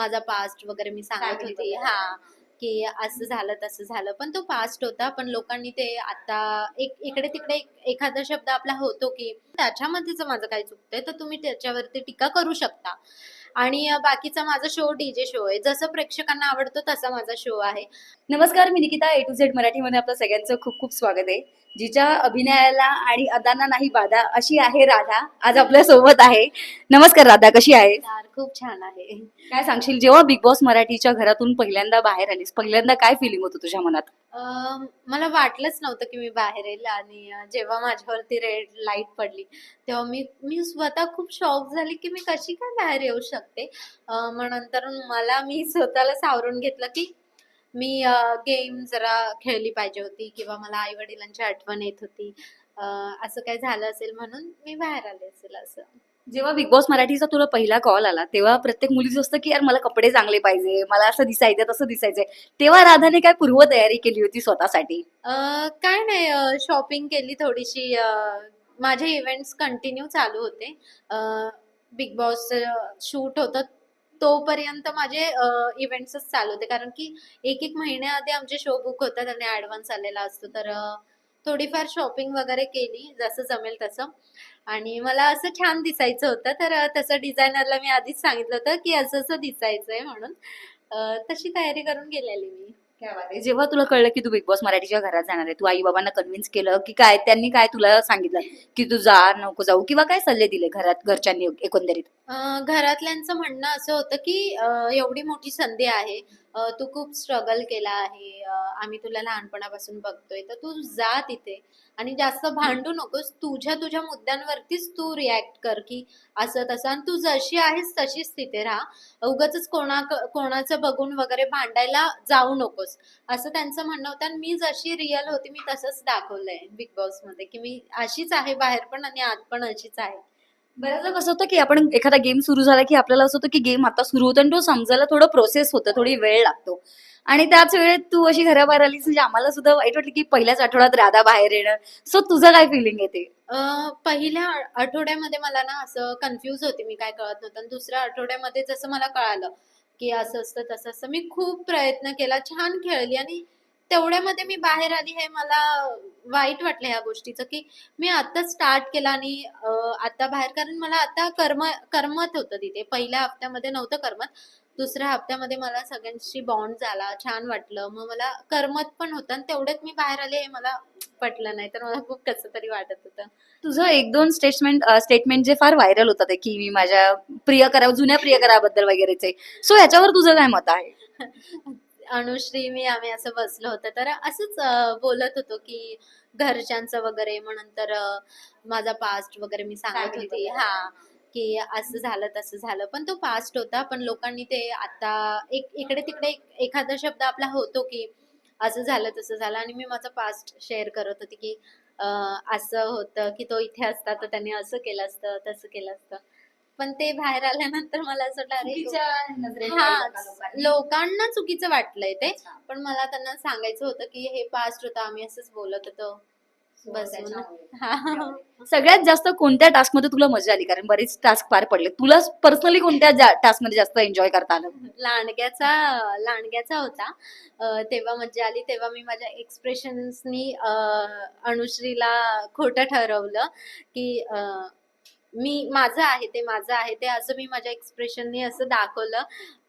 माझा पास्ट वगैरे मी सांगत होती. हा की असं झालं तसं झालं. पण तो पास्ट होता. पण लोकांनी ते आता एक इकडे तिकडे एखादा शब्द आपला होतो की त्याच्यामध्येच माझं काही चुकतंय तर तुम्ही त्याच्यावरती टीका करू शकता. आणि बाकीचा माझा शो डीजे शो आहे. जसं प्रेक्षकांना आवडतो तसा माझा शो आहे. नमस्कार मी निकिता. ए टू झेड मराठीमध्ये आपलं सगळ्यांचं खूप खूप स्वागत आहे. जिच्या अभिनयाला आणि अदांना नाही बाधा अशी आहे राधा. आज आपल्यासोबत आहे. नमस्कार राधा कशी आहे खूप छान आहे. काय सांगशील जेव्हा बिग बॉस मराठीच्या घरातून पहिल्यांदा बाहेर आलीस पहिल्यांदा काय फिलिंग होतं तुझ्या मनात? मला वाटलंच नव्हतं की मी बाहेर येईल आणि जेव्हा माझ्यावरती रेड लाइट पडली तेव्हा मी मी स्वतः खूप शॉक झाली की मी कशी काय बाहेर येऊ शकते? मग नंतर मला मी स्वतःला सावरून घेतलं की मी गेम जरा खेळली पाहिजे होती किंवा मला आई वडिलांची आठवण येत होती. असं काय झालं असेल म्हणून मी बाहेर आले असेल असं. जेव्हा बिग बॉस मराठीचा तुला पहिला कॉल आला तेव्हा प्रत्येक मुलीचं असतं की यार मला कपडे चांगले पाहिजे मला असं दिसायचं तसं दिसायचंय. तेव्हा राधाने काय पूर्वतयारी केली होती स्वतःसाठी? अं, काय नाही शॉपिंग केली थोडीशी माझे इव्हेंट्स कंटिन्यू चालू होते. बिग बॉस शूट होतं तोपर्यंत माझे इव्हेंट्सच चालू होते. कारण की एक एक महिन्याआधी आमचे शो बुक होतात आणि ऍडव्हान्स आलेला असतो. तर थोडीफार शॉपिंग वगैरे केली जसं जमेल तसं. आणि मला असं छान दिसायचं होतं. तर तसं डिझायनरला मी आधीच सांगितलं होतं की असं असं दिसायचंय म्हणून. तशी तयारी करून गेलेली मी. जेव्हा तुला कळलं की तू बिग बॉस मराठीच्या घरात जाणार आहे तू आई बाबांना कन्व्हिन्स केलं की काय त्यांनी काय तुला सांगितलं? की तू जा नको जाऊ किंवा काय सल्ले दिले घरात घरच्यांनी एकंदरीत? घरातल्यांचं म्हणणं असं होतं की एवढी मोठी संधी आहे. तू खूप स्ट्रगल केला आहे आम्ही तुला लहानपणापासून बघतोय तर तू जा तिथे आणि जास्त भांडू नकोस. तुझ्या तुझ्या मुद्द्यांवरतीच तू रिॲक्ट कर की असं तसं आणि तू जशी आहेस तशीच तिथे राहा. उगाच कोणा कोणाचं बघून वगैरे भांडायला जाऊ नकोस. असं त्यांचं म्हणणं होतं आणि मी जशी रिअल होती मी तसंच दाखवलंय बिग बॉसमध्ये की मी अशीच आहे बाहेर पण आणि आत पण अशीच आहे. बऱ्याचदा कसं होतं की आपण एखादा गेम सुरू झाला की आपल्याला असं होतं की गेम आता सुरू होतो आणि तो समजायला थोडं प्रोसेस होतं थोडी वेळ लागतो. आणि त्याच वेळेत तू अशी घराबाहेर आलीस म्हणजे आम्हाला सुद्धा वाईट वाटलं की पहिल्याच आठवड्यात राधा बाहेर येणं. सो तुझं काय फिलिंग येते पहिल्या आठवड्यामध्ये मला ना असं कन्फ्यूज होते मी काय कळत नव्हतं. आणि दुसऱ्या आठवड्यामध्ये जसं मला कळालं की असं असतं तसं असतं. मी खूप प्रयत्न केला छान खेळली आणि तेवढ्यामध्ये मी बाहेर आली. हे मला वाईट वाटलं ह्या गोष्टीचं की मी आता स्टार्ट केला आणि आता बाहेर. कारण मला आता कर्म करमत होतं तिथे. पहिल्या हप्त्यामध्ये नव्हतं करमत. दुसऱ्या हप्त्यामध्ये मला सगळ्यांशी बॉन्ड झाला. छान वाटलं. मग मला करमत पण होतं आणि तेवढ्यात मी बाहेर आले हे मला पटलं नाही. तर मला खूप कसं तरी वाटत होतं. तुझं एक दोन स्टेटमेंट स्टेटमेंट जे फार व्हायरल होतात ते की मी माझ्या प्रियकरा जुन्या प्रियकराबद्दल वगैरेचे. सो याच्यावर तुझं काय मत आहे? अनुश्री मी आम्ही असं बसलो होतं. तर असंच बोलत होतो की घरच्यांचं वगैरे मग नंतर अं, माझा पास्ट वगैरे मी सांगत होती. हा की असं झालं तसं झालं. पण तो पास्ट होता. पण लोकांनी ते आता एक इकडे तिकडे एखादा शब्द आपला होतो की असं झालं तसं झालं. आणि मी माझा पास्ट शेअर करत होती की असं होतं की तो इथे असता तर त्याने असं केलं असतं तसं केलं असतं. पण ते बाहेर आल्यानंतर मला असं वाटलं हा लोकांना? चुकीचं वाटलंय ते. पण मला त्यांना सांगायचं होतं की हे पास्ट होतं आम्ही असंच बोलत होतो. बसून. हा. सगळ्यात जास्त कोणत्या टास्कमध्ये तुला मजा आली? कारण बरेच टास्क पार पडले तुला पर्सनली कोणत्या टास्कमध्ये जास्त एन्जॉय करता आलं? लांडग्याचा लांडग्याचा होता. तेव्हा मजा आली. तेव्हा मी माझ्या एक्सप्रेशन्सनी अनुश्रीला खोटं ठरवलं की मी माझं आहे ते माझं आहे ते असं मी माझ्या एक्सप्रेशननी असं दाखवलं.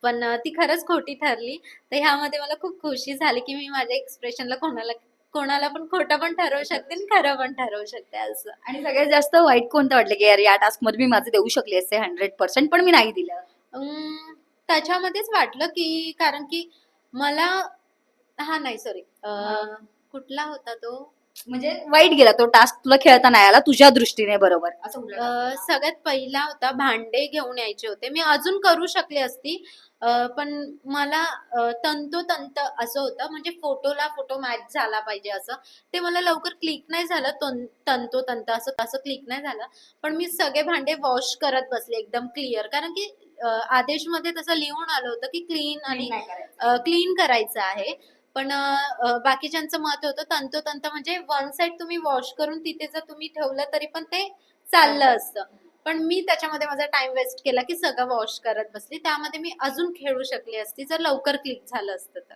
पण ती खरंच खोटी ठरली. तर ह्यामध्ये मला खूप खुशी झाली की मी माझ्या एक्सप्रेशनला कोणाला कोणाला पण खोटं पण ठरवू शकते आणि खरं पण ठरवू शकते असं. आणि सगळ्यात जास्त वाईट कोणतं वाटलं की यार या टास्कमध्ये मी माझं देऊ शकले असते हंड्रेड पर्सेंट पण मी नाही दिलं. अं, त्याच्यामध्येच वाटलं की कारण की मला हा नाही सॉरी कुठला होता तो? म्हणजे वाईट गेला तो टास्क तुला खेळता नाही आला तुझ्या दृष्टीने बरोबर. असं अं? सगळ्यात पहिला होता भांडे घेऊन यायचे होते. मी अजून करू शकले असती अं, पण मला अं, तंतोतंत असं होतं म्हणजे फोटोला फोटो मॅच झाला पाहिजे असं. ते मला लवकर क्लिक नाही झालं तन- तंतोतंत असं असं क्लिक नाही झालं. पण मी सगळे भांडे वॉश करत बसले एकदम क्लिअर कारण की अं, आदेशमध्ये तसं लिहून आलं होतं की क्लीन आणि नाही करायचं. क्लीन करायचं आहे. पण बाकीच्यांचं मत होतं तंतोतंत म्हणजे वन साइड तुम्ही वॉश करून तिथे जर तुम्ही ठेवलं तरी पण ते चाललं असतं. पण मी त्याच्यामध्ये माझा टाइम वेस्ट केला की सगळं वॉश करत बसली. त्यामध्ये मी अजून खेळू शकली असती जर लवकर क्लिक झालं असतं तर.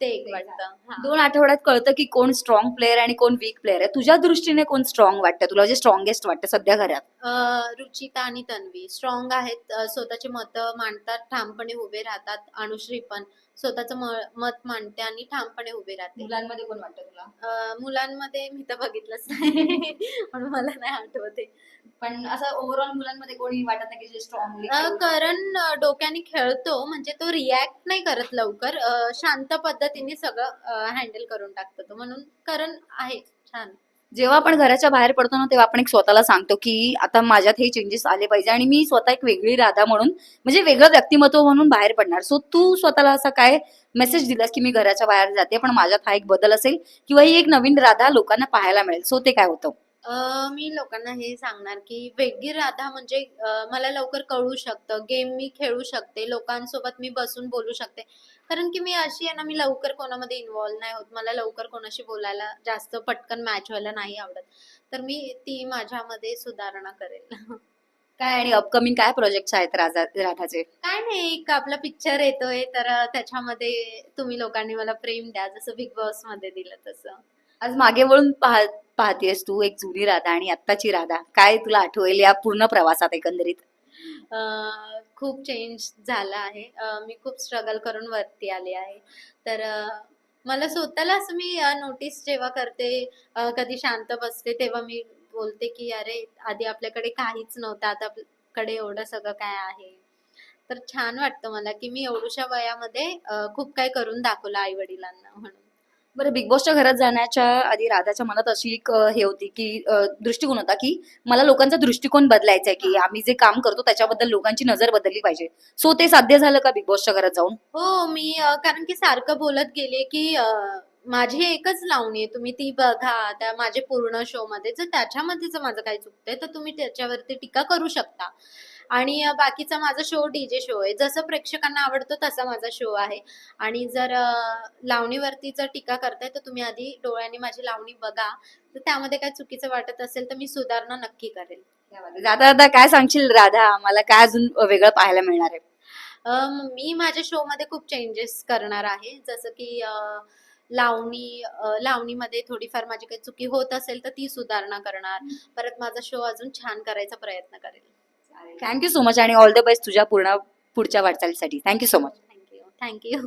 ते एक वाटतं. दोन आठवड्यात कळतं की कोण स्ट्रॉंग प्लेअर आणि कोण वीक प्लेअर आहे. तुझ्या दृष्टीने कोण स्ट्रॉंग वाटतं? तुला जे स्ट्रॉंगेस्ट वाटतं सध्या घरात. रुचिता आणि तन्वी. स्ट्रॉंग आहेत स्वतःची मतं मांडतात ठामपणे उभे राहतात अनुश्री पण. स्वतःचं म- मत मांडते आणि ठामपणे उभे राहते. मुलांमध्ये कोण वाटतं तुला? अं, मुलांमध्ये मी तर बघितलंच नाही. म्हणून मला नाही आठवते. पण असं ओव्हरऑल मुलांमध्ये कोणी वाटत नाही की जे स्ट्रॉंगली अं, करण अं, डोक्याने खेळतो. म्हणजे तो रिॲक्ट नाही करत लवकर. अं, शांत पद्धतीने सगळं हँडल करून टाकतो तो. म्हणून करण आहे छान. जेव्हा आपण घराच्या बाहेर पडतो ना तेव्हा आपण एक स्वतःला सांगतो की आता माझ्यात हे चेंजेस आले पाहिजे आणि मी स्वतः एक वेगळी राधा म्हणून म्हणजे वेगळं व्यक्तिमत्व म्हणून बाहेर पडणार. सो तू स्वतःला असा काय मेसेज दिलास की मी घराच्या बाहेर जाते पण माझ्यात हा एक बदल असेल किंवा ही एक नवीन राधा लोकांना पाहायला मिळेल. सो ते काय होतं? मी लोकांना हे सांगणार की वेगळी राधा म्हणजे मला लवकर कळू शकतं. गेम मी खेळू शकते. लोकांसोबत मी बसून बोलू शकते. कारण की मी अशी आहे ना मी लवकर कोणामध्ये इन्व्हॉल्व नाही होत. मला लवकर कोणाशी बोलायला जास्त पटकन मॅच व्हायला नाही आवडत. तर मी ती माझ्यामध्ये सुधारणा करेल. काय आणि अपकमिंग काय प्रोजेक्ट आहेत राजा राधाचे? काय नाही एक आपला पिक्चर येतोय. तर त्याच्यामध्ये तुम्ही लोकांनी मला प्रेम द्या. जसं बिग बॉसमध्ये दिलं तसं. आज मागे वळून पाह पाहतेस तू एक जुनी राधा आणि आत्ताची राधा. काय तुला आठवेल या पूर्ण प्रवासात एकंदरीत? खूप चेंज झाला आहे. मी खूप स्ट्रगल करून वरती आले आहे. तर मला स्वतःला असं मी नोटीस जेव्हा करते कधी शांत बसते तेव्हा मी बोलते की अरे आधी आपल्याकडे काहीच नव्हतं. आता आपल्याकडे एवढं सगळं काय आहे? तर छान वाटतं मला की मी एवढ्याशा वयामध्ये खूप काही करून दाखवलं आई वडिलांना म्हणून. बरं बिग बॉसच्या घरात जाण्याच्या आधी राधाच्या मनात अशी एक अ, हे होती की अ, दृष्टिकोन होता की मला लोकांचा दृष्टिकोन बदलायचा आहे की आम्ही जे काम करतो त्याच्याबद्दल लोकांची नजर बदलली पाहिजे. सो ते साध्य झालं का बिग बॉसच्या घरात जाऊन? हो मी अ, कारण की सारखं बोलत गेले की अ, माझी एकच लावणी आहे. तुम्ही ती बघा त्या माझे पूर्ण शो मध्ये जर त्याच्यामध्ये जर माझं काही चुकतंय तर तुम्ही त्याच्यावरती टीका करू शकता. आणि बाकीचा माझा शो डीजे शो आहे. जसं प्रेक्षकांना आवडतो तसा माझा शो आहे. आणि जर लावणीवरती जर टीका करताय तर तुम्ही आधी डोळ्यांनी माझी लावणी बघा. तर त्यामध्ये काय चुकीचं वाटत असेल तर मी सुधारणा नक्की करेल. जाता जाता काय सांगशील? राधा मला काय अजून वेगळं पाहायला मिळणार आहे? मी माझ्या शो मध्ये खूप चेंजेस करणार आहे. जसं की लावणी लावणीमध्ये थोडीफार माझी काही चुकी होत असेल तर ती सुधारणा करणार. परत माझा शो अजून छान करायचा प्रयत्न करेल. थँक्यू सो मच आणि ऑल द बेस्ट तुझ्या पूर्ण पुढच्या वाटचालीसाठी. Thank you so much thank you thank you